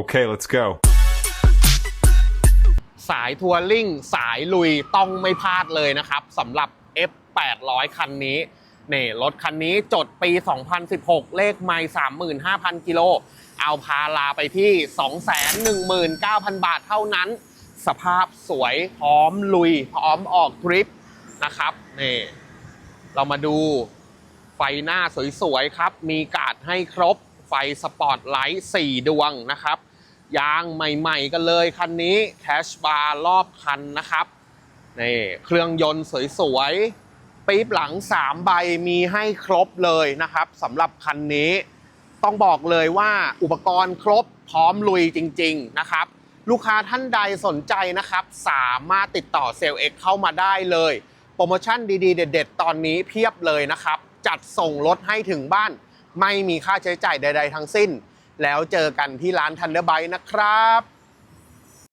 Okay, let's go. สายทัวริงสายลุยต้องไม่พลาดเลยนะครับสำหรับ F800 คันนี้นี่รถคันนี้จดปี 2016 เลขไม่35,000 กิโล เอาพาลาไปที่ 219,000 บาทเท่านั้น สภาพสวยพร้อมลุย พร้อมออกทริปนะครับนี่เรามาดูไฟหน้าสวยๆครับ มีการ์ดให้ครบ ไฟสปอตไลท์ 4 ดวงนะครับ ยางใหม่ๆกันเลยคันนี้แคชบาร์รอบคันนะครับนี่เครื่องยนต์สวยๆปี๊บหลัง 3 ใบมีให้ครบเลยนะครับสำหรับคันนี้ ต้องบอกเลยว่าอุปกรณ์ครบพร้อมลุยจริง ๆ นะครับลูกค้าท่านใดสนใจนะครับ สามารถติดต่อเซลล์เอ็กเข้ามาได้เลย โปรโมชั่นดีๆ เด็ด ๆ ตอนนี้เพียบเลยนะครับ จัดส่งรถให้ถึงบ้าน ไม่มีค่าใช้จ่ายใด ๆ ทั้งสิ้น แล้วเจอกันที่ร้านทันเดอร์ไบนะครับ